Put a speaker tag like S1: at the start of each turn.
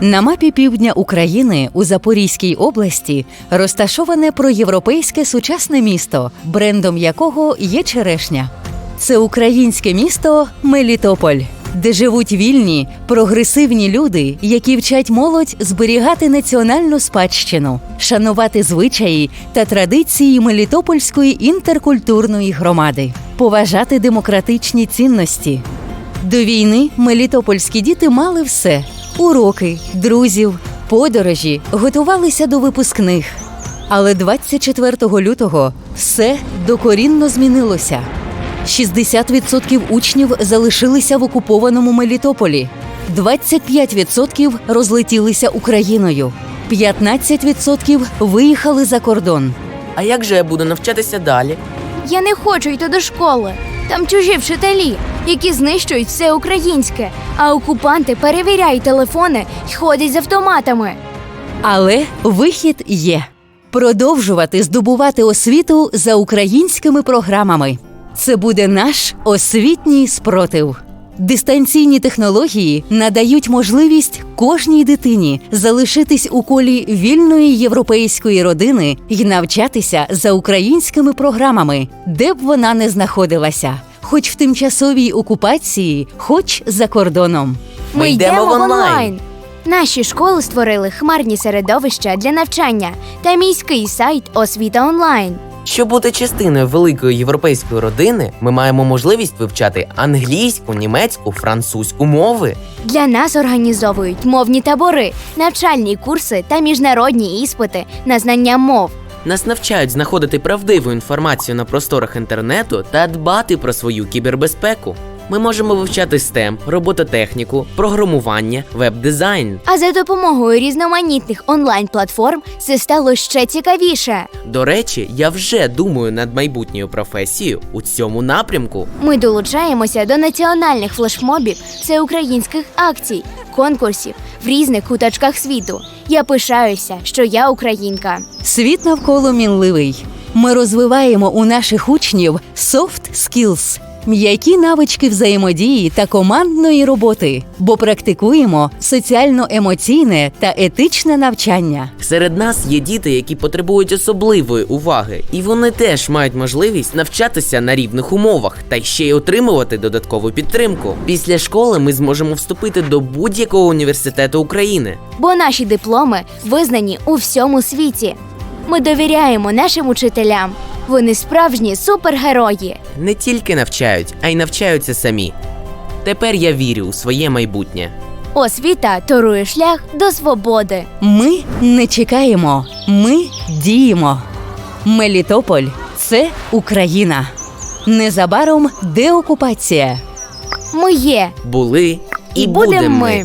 S1: На мапі півдня України у Запорізькій області розташоване проєвропейське сучасне місто, брендом якого є черешня. Це українське місто Мелітополь, де живуть вільні, прогресивні люди, які вчать молодь зберігати національну спадщину, шанувати звичаї та традиції Мелітопольської інтеркультурної громади, поважати демократичні цінності. До війни мелітопольські діти мали все: уроки, друзів, подорожі, готувалися до випускних. Але 24 лютого все докорінно змінилося. 60% учнів залишилися в окупованому Мелітополі, 25% розлетілися Україною, 15% виїхали за кордон.
S2: А як же я буду навчатися далі?
S3: Я не хочу йти до школи. Там чужі вчителі, які знищують все українське, а окупанти перевіряють телефони й ходять з автоматами.
S1: Але вихід є продовжувати здобувати освіту за українськими програмами. Це буде наш освітній спротив. Дистанційні технології надають можливість кожній дитині залишитись у колі вільної європейської родини і навчатися за українськими програмами, де б вона не знаходилася, хоч в тимчасовій окупації, хоч за кордоном.
S2: Ми йдемо в онлайн.
S3: Наші школи створили хмарні середовища для навчання та міський сайт Освіта онлайн.
S2: Щоб бути частиною великої європейської родини, ми маємо можливість вивчати англійську, німецьку, французьку мови.
S3: Для нас організовують мовні табори, навчальні курси та міжнародні іспити на знання мов.
S2: Нас навчають знаходити правдиву інформацію на просторах інтернету та дбати про свою кібербезпеку. Ми можемо вивчати STEM, робототехніку, програмування, веб-дизайн.
S3: А за допомогою різноманітних онлайн-платформ це стало ще цікавіше.
S2: До речі, я вже думаю над майбутньою професією у цьому напрямку.
S3: Ми долучаємося до національних флешмобів всеукраїнських акцій, конкурсів в різних куточках світу. Я пишаюся, що я українка.
S1: Світ навколо мінливий. Ми розвиваємо у наших учнів soft skills – м'які навички взаємодії та командної роботи, бо практикуємо соціально-емоційне та етичне навчання.
S2: Серед нас є діти, які потребують особливої уваги, і вони теж мають можливість навчатися на рівних умовах та ще й отримувати додаткову підтримку. Після школи ми зможемо вступити до будь-якого університету України.
S3: бо наші дипломи визнані у всьому світі. Ми довіряємо нашим учителям. Вони справжні супергерої.
S2: Не тільки навчають, а й навчаються самі. Тепер я вірю у своє майбутнє.
S3: Освіта торує шлях до свободи.
S1: Ми не чекаємо, ми діємо. Мелітополь це Україна. Незабаром деокупація.
S3: Ми є
S2: Були і,
S3: і
S2: будемо
S3: ми.